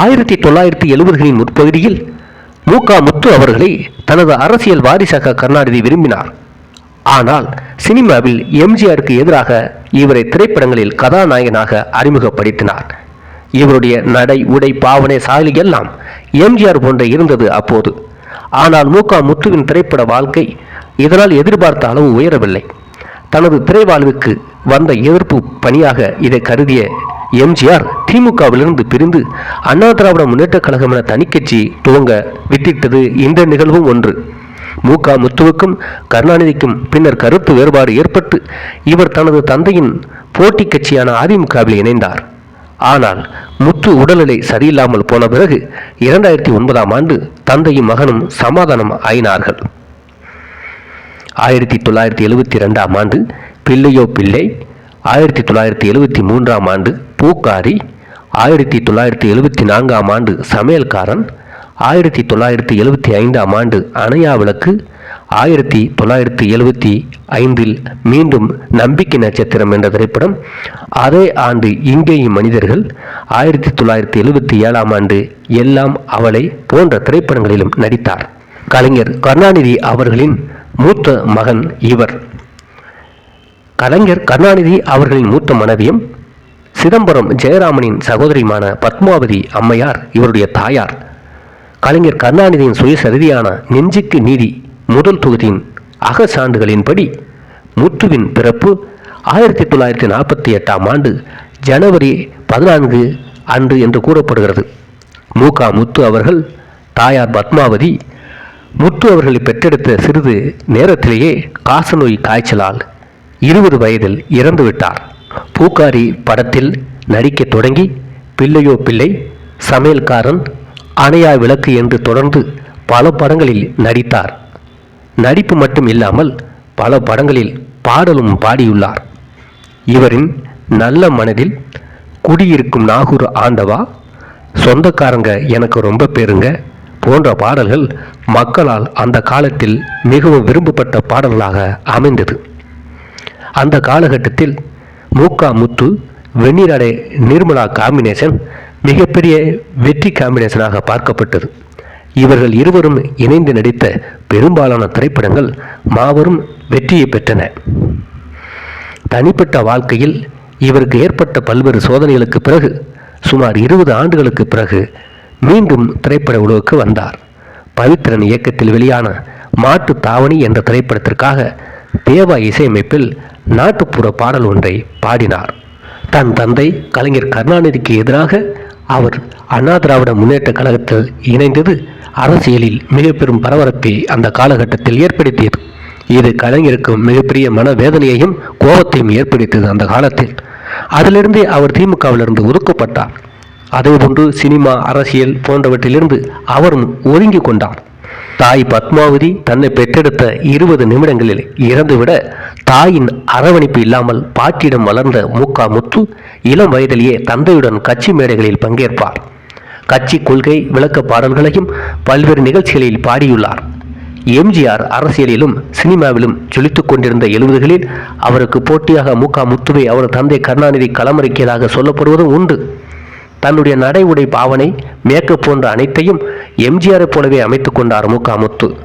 ஆயிரத்தி தொள்ளாயிரத்தி எழுபதுகளின் முற்பகுதியில் மு க முத்து அவர்களை தனது அரசியல் வாரிசாக கருணாநிதி விரும்பினார். ஆனால் சினிமாவில் எம்ஜிஆருக்கு எதிராக இவரை திரைப்படங்களில் கதாநாயகனாக அறிமுகப்படுத்தினார். இவருடைய நடை உடை பாவனை சாயலி எல்லாம் எம்ஜிஆர் போன்ற இருந்தது அப்போது. ஆனால் மு முத்துவின் திரைப்பட வாழ்க்கை இதனால் எதிர்பார்த்த அளவு உயரவில்லை. தனது திரைவாழ்வுக்கு வந்த எதிர்ப்பு பணியாக இதை கருதிய எம்ஜிஆர் திமுகவிலிருந்து பிரிந்து அண்ணா திராவிட முன்னேற்றக் கழகம் என தனிக்கட்சி துவங்க வித்திட்டது இந்த நிகழ்வும் ஒன்று. மு. க. முத்துவுக்கும் கருணாநிதிக்கும் பின்னர் கருத்து வேறுபாடு ஏற்பட்டு இவர் தனது தந்தையின் போட்டி கட்சியான அதிமுகவில் இணைந்தார். ஆனால் முத்து உடல்நிலை சரியில்லாமல் போன பிறகு இரண்டாயிரத்தி ஒன்பதாம் ஆண்டு தந்தையும் மகனும் சமாதானம் ஆயினார்கள். ஆயிரத்தி தொள்ளாயிரத்தி எழுபத்தி ரெண்டாம் ஆண்டு பிள்ளையோ பிள்ளை ஆயிரத்தி தொள்ளாயிரத்தி எழுபத்தி மூன்றாம் ஆண்டு பூக்காரி ஆயிரத்தி தொள்ளாயிரத்தி எழுபத்தி நான்காம் ஆண்டு சமையல்காரன் ஆயிரத்தி தொள்ளாயிரத்தி எழுபத்தி ஐந்தாம் ஆண்டு அணையா விளக்கு ஆயிரத்தி தொள்ளாயிரத்தி எழுபத்தி ஐந்தில் மீண்டும் நம்பிக்கை நட்சத்திரம் என்ற திரைப்படம் அதே ஆண்டு இங்கேயும் மனிதர்கள் ஆயிரத்தி தொள்ளாயிரத்தி எழுபத்தி ஏழாம் ஆண்டு எல்லாம் அவளை போன்ற திரைப்படங்களிலும் நடித்தார். கலைஞர் கருணாநிதி அவர்களின் மூத்த மகன் இவர். கலைஞர் கருணாநிதி அவர்களின் மூத்த மனைவியும் சிதம்பரம் ஜெயராமனின் சகோதரியுமான பத்மாவதி அம்மையார் இவருடைய தாயார். கலைஞர் கருணாநிதியின் சுயசரிதியான நெஞ்சுக்கு நீதி முதல் தொகுதியின் அகசான்றுகளின்படி முத்துவின் பிறப்பு ஆயிரத்தி தொள்ளாயிரத்தி நாற்பத்தி எட்டாம் ஆண்டு ஜனவரி பதினான்கு அன்று என்று கூறப்படுகிறது. மு. க. முத்து அவர்கள் தாயார் பத்மாவதி முத்து அவர்களை பெற்றெடுத்த சிறிது நேரத்திலேயே காசநோய் காய்ச்சலால் இருபது வயதில் இறந்துவிட்டார். பூக்காரி படத்தில் நடிக்கத் தொடங்கி பிள்ளையோ பிள்ளை சமையல்காரன் அணையா விளக்கு என்று தொடர்ந்து பல படங்களில் நடித்தார். நடிப்பு மட்டும் இல்லாமல் பல படங்களில் பாடலும் பாடியுள்ளார். இவரின் நல்ல மனதில் குடியிருக்கும் நாகூர் ஆண்டவா சொந்தக்காரங்க எனக்கு ரொம்ப பேருங்க போன்ற பாடல்கள் மக்களால் அந்த காலத்தில் மிகவும் விரும்பப்பட்ட பாடல்களாக அமைந்தது. அந்த காலகட்டத்தில் மூக்கா முத்து வெண்ணிராடை நிர்மலா காம்பினேஷன் மிகப்பெரிய வெற்றி காம்பினேஷனாக பார்க்கப்பட்டது. இவர்கள் இருவரும் இணைந்து நடித்த பெரும்பாலான திரைப்படங்கள் மாபெரும் வெற்றியை பெற்றன. தனிப்பட்ட வாழ்க்கையில் இவருக்கு ஏற்பட்ட பல்வேறு சோதனைகளுக்கு பிறகு சுமார் இருபது ஆண்டுகளுக்கு பிறகு மீண்டும் திரைப்பட உலகுக்கு வந்தார். பவித்ரன் இயக்கத்தில் வெளியான மாட்டு தாவணி என்ற திரைப்படத்திற்காக தேவா இசையமைப்பில் நாட்டுப்புற பாடல் ஒன்றை பாடினார். தன் தந்தை கலைஞர் கருணாநிதிக்கு எதிராக அவர் அண்ணா திராவிட முன்னேற்ற கழகத்தில் இணைந்தது அரசியலில் மிக பெரும் பரபரப்பை அந்த காலகட்டத்தில் ஏற்படுத்தியது. இது கலைஞருக்கு மிகப்பெரிய மனவேதனையையும் கோபத்தையும் ஏற்படுத்தியது அந்த காலத்தில். அதிலிருந்தே அவர் திமுகவிலிருந்து ஒதுக்கப்பட்டார். அதேபோன்று சினிமா அரசியல் போன்றவற்றிலிருந்து அவரும் ஒதுங்கி கொண்டார். தாய் பத்மாவதி தன்னை பெற்றெடுத்த இருபது நிமிடங்களில் இறந்துவிட தாயின் அரவணைப்பு இல்லாமல் பாட்டியிடம் வளர்ந்த முக்கா முத்து இளம் வயதிலேயே தந்தையுடன் கட்சி மேடைகளில் பங்கேற்பார். கட்சி கொள்கை விளக்க பாடல்களையும் பல்வேறு நிகழ்ச்சிகளில் பாடியுள்ளார். எம்ஜிஆர் அரசியலிலும் சினிமாவிலும் ஜொலித்து கொண்டிருந்த எழுபதுகளில் அவருக்கு போட்டியாக மூக்கா முத்துவை அவர் தந்தை கருணாநிதி களமிறக்கியதாக சொல்லப்படுவதும் உண்டு. தன்னுடைய நடை உடை பாவனை மேக்கப் போன்ற அனைத்தையும் எம்ஜிஆரை போலவே அமைத்துக் கொண்டார் மூக்கா முத்து.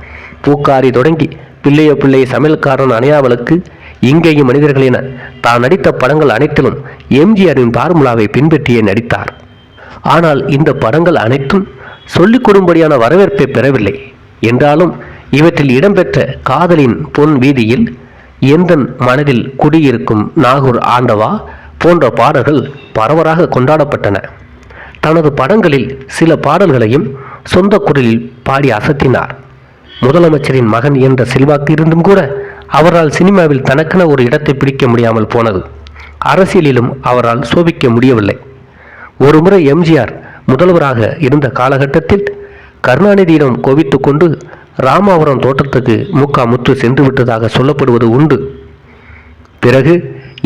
பூக்காரி தொடங்கி பிள்ளைய பிள்ளை சமையல்காரன் அணையாவலுக்கு இங்கேயும் மனிதர்கள் என தான் நடித்த படங்கள் அனைத்திலும் எம்ஜிஆரின் பார்முலாவை பின்பற்றியே நடித்தார். ஆனால் இந்த படங்கள் அனைத்தும் சொல்லிக் கொடும்படியான வரவேற்பை பெறவில்லை. என்றாலும் இவற்றில் இடம்பெற்ற காதலின் பொன் வீதியில் எந்தன் மனதில் குடியிருக்கும் நாகூர் ஆண்டவா போன்ற பாடல்கள் பரவலாக கொண்டாடப்பட்டன. தனது படங்களில் சில பாடல்களையும் சொந்த குரலில் பாடி அசத்தினார். முதலமைச்சரின் மகன் என்ற செல்வாக்கு இருந்தும் கூட அவரால் சினிமாவில் தனக்கென ஒரு இடத்தை பிடிக்க முடியாமல் போனது. அரசியலிலும் அவரால் சோபிக்க முடியவில்லை. ஒருமுறை எம்ஜிஆர் முதல்வராக இருந்த காலகட்டத்தில் கருணாநிதியிடம் கோபித்துக் கொண்டு ராமாவரம் தோட்டத்துக்கு முக்கா முத்து சென்று விட்டதாக சொல்லப்படுவது உண்டு. பிறகு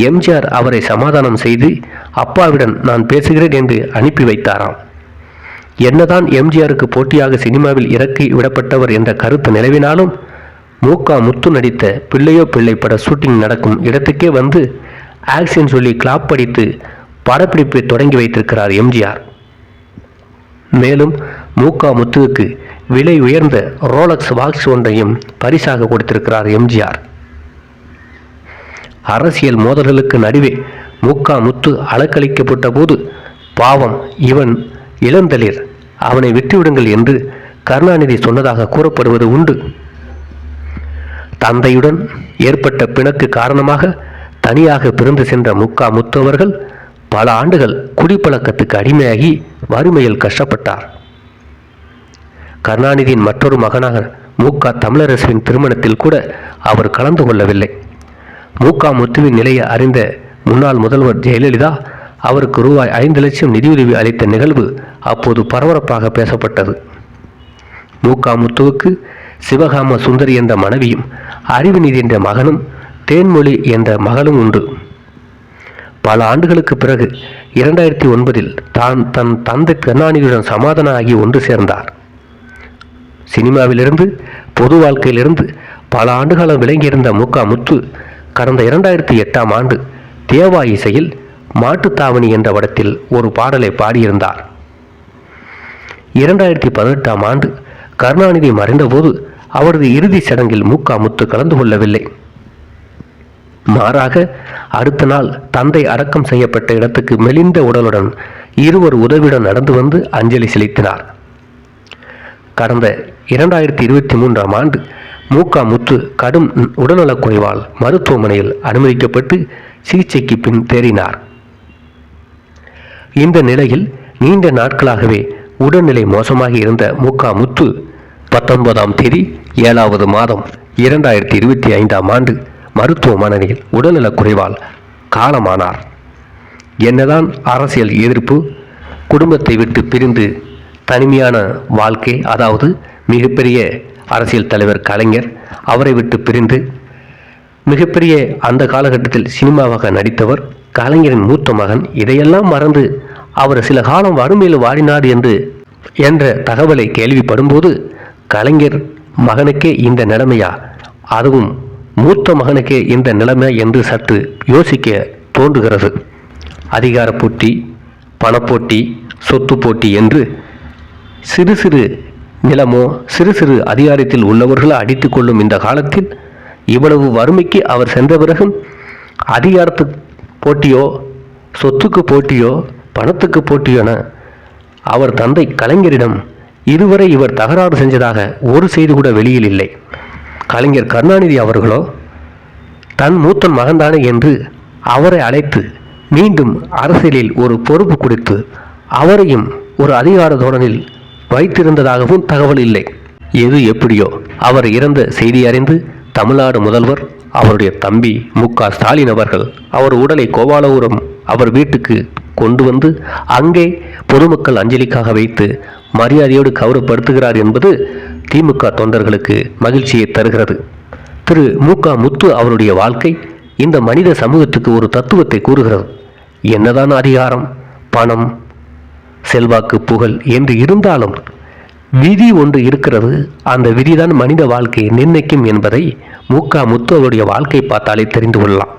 எம்ஜிஆர் அவரை சமாதானம் செய்து அப்பாவிடம் நான் பேசுகிறேன் என்று அனுப்பி வைத்தாராம். என்னதான் எம்ஜிஆருக்கு போட்டியாக சினிமாவில் இறக்கி விடப்பட்டவர் என்ற கருத்து நிலவினாலும் மூக்கா முத்து நடித்த பிள்ளையோ பிள்ளை பட ஷூட்டிங் நடக்கும் இடத்துக்கே வந்து ஆக்ஷன் சொல்லி கிளாப் படித்து படப்பிடிப்பை தொடங்கி வைத்திருக்கிறார் எம்ஜிஆர். மேலும் மூக்கா முத்துவுக்கு விலை உயர்ந்த ரோலக்ஸ் வாட்ச் ஒன்றையும் பரிசாக கொடுத்திருக்கிறார் எம்ஜிஆர். அரசியல் மோதல்களுக்கு நடுவே மூக்கா முத்து அலக்களிக்கப்பட்ட போது பாவம் இவன் இளந்தளிர். அவனை விட்டுவிடுங்கள் என்று கருணாநிதி சொன்னதாக கூறப்படுவது உண்டு. தந்தையுடன் ஏற்பட்ட பிணக்கு காரணமாக தனியாக பிறந்து சென்ற முக்கா முத்தவர்கள் பல ஆண்டுகள் குடிப்பழக்கத்துக்கு அடிமையாகி வறுமையில் கஷ்டப்பட்டார். கருணாநிதியின் மற்றொரு மகனாக மூக்கா தமிழரசுவின் திருமணத்தில் கூட அவர் கலந்து கொள்ளவில்லை. மூக்கா முத்துவின் நிலையை அறிந்த முன்னாள் முதல்வர் ஜெயலலிதா அவருக்கு ரூபாய் ஐந்து லட்சம் நிதியுதவி அளித்த நிகழ்வு அப்போது பரபரப்பாக பேசப்பட்டது. மூக்கா முத்துவுக்கு சிவகாம சுந்தரி என்ற மனைவியும் அறிவுநீதி என்ற மகனும் தேன்மொழி என்ற மகளும் உண்டு. பல ஆண்டுகளுக்கு பிறகு இரண்டாயிரத்தி ஒன்பதில் தான் தன் தந்தை கருணாநிதியுடன் சமாதானம் ஆகி ஒன்று சேர்ந்தார். சினிமாவிலிருந்து பொது வாழ்க்கையிலிருந்து பல ஆண்டுகாலம் விளங்கியிருந்த முக்கா முத்து கடந்த இரண்டாயிரத்தி எட்டாம் ஆண்டு தேவா இசையில் மாட்டுத்தாவணி என்ற படத்தில் ஒரு பாடலை பாடியிருந்தார். இரண்டாயிரத்தி பதினெட்டாம் ஆண்டு கருணாநிதி மறைந்தபோது அவரது இறுதிச் சடங்கில் மூக்கா முத்து கலந்து கொள்ளவில்லை. மாறாக அடுத்த நாள் தந்தை அடக்கம் செய்யப்பட்ட இடத்துக்கு மெலிந்த உடலுடன் இருவர் உதவியுடன் நடந்து வந்து அஞ்சலி செலுத்தினார். கடந்த இரண்டாயிரத்தி இருபத்தி மூன்றாம் ஆண்டு மூக்கா முத்து கடும் உடல்நலக்குறைவால் மருத்துவமனையில் அனுமதிக்கப்பட்டு சிகிச்சைக்கு பின் தேறினார். இந்த நிலையில் நீண்ட நாட்களாகவே உடல்நிலை மோசமாக இருந்த முக்கா முத்து பத்தொன்பதாம் தேதி ஏழாவது மாதம் இரண்டாயிரத்தி இருபத்தி ஐந்தாம் ஆண்டு மருத்துவமனையில் உடல்நலக் குறைவால் காலமானார். என்னதான் அரசியல் எதிர்ப்பு குடும்பத்தை விட்டு பிரிந்து தனிமையான வாழ்க்கை அதாவது மிகப்பெரிய அரசியல் தலைவர் கலைஞர் அவரை விட்டு பிரிந்து மிகப்பெரிய அந்த காலகட்டத்தில் சினிமாவாக நடித்தவர் கலைஞரின் மூத்த மகன் இதையெல்லாம் மறந்து அவர் சில காலம் வறுமையில் வாடினார் என்று என்ற தகவலை கேள்விப்படும்போது கலைஞர் மகனுக்கே இந்த நிலைமையா? அதுவும் மூத்த மகனுக்கே இந்த நிலைமை? என்று சற்று யோசிக்க தோன்றுகிறது. அதிகார போட்டி பணப்போட்டி சொத்து போட்டி என்று சிறு சிறு நிலமோ சிறு சிறு அதிகாரத்தில் உள்ளவர்களை அடித்து கொள்ளும் இந்த காலத்தில் இவ்வளவு வறுமைக்கு அவர் சென்ற பிறகும் அதிகாரத்து போட்டியோ சொத்துக்கு போட்டியோ பணத்துக்கு போட்டியான அவர் தந்தை கலைஞரிடம் இதுவரை இவர் தகராறு செஞ்சதாக ஒரு செய்தி கூட வெளியில் இல்லை. கலைஞர் கருணாநிதி அவர்களோ தன் மூத்தன் மகன்தானே என்று அவரை அழைத்து மீண்டும் அரசியலில் ஒரு பொறுப்பு கொடுத்து அவரையும் ஒரு அதிகார தோழனில் வைத்திருந்ததாகவும் தகவல் இல்லை. எது எப்படியோ அவர் இறந்த செய்தி அறிந்து தமிழ்நாடு முதல்வர் அவருடைய தம்பி மு க ஸ்டாலின் அவர்கள் அவர் உடலை கோபாலபுரம் அவர் வீட்டுக்கு கொண்டு வந்து அங்கே பொதுமக்கள் அஞ்சலிக்காக வைத்து மரியாதையோடு கௌரவப்படுத்துகிறார் என்பது திமுக தொண்டர்களுக்கு மகிழ்ச்சியை தருகிறது. திரு மு க முத்து அவருடைய வாழ்க்கை இந்த மனித சமூகத்துக்கு ஒரு தத்துவத்தை கூறுகிறது. என்னதான் அதிகாரம் பணம் செல்வாக்கு புகழ் என்று இருந்தாலும் விதி ஒன்று இருக்கிறது. அந்த விதிதான் மனித வாழ்க்கையை நிர்ணயிக்கும் என்பதை மு முத்து அவருடைய வாழ்க்கை பார்த்தாலே தெரிந்து கொள்ளலாம்.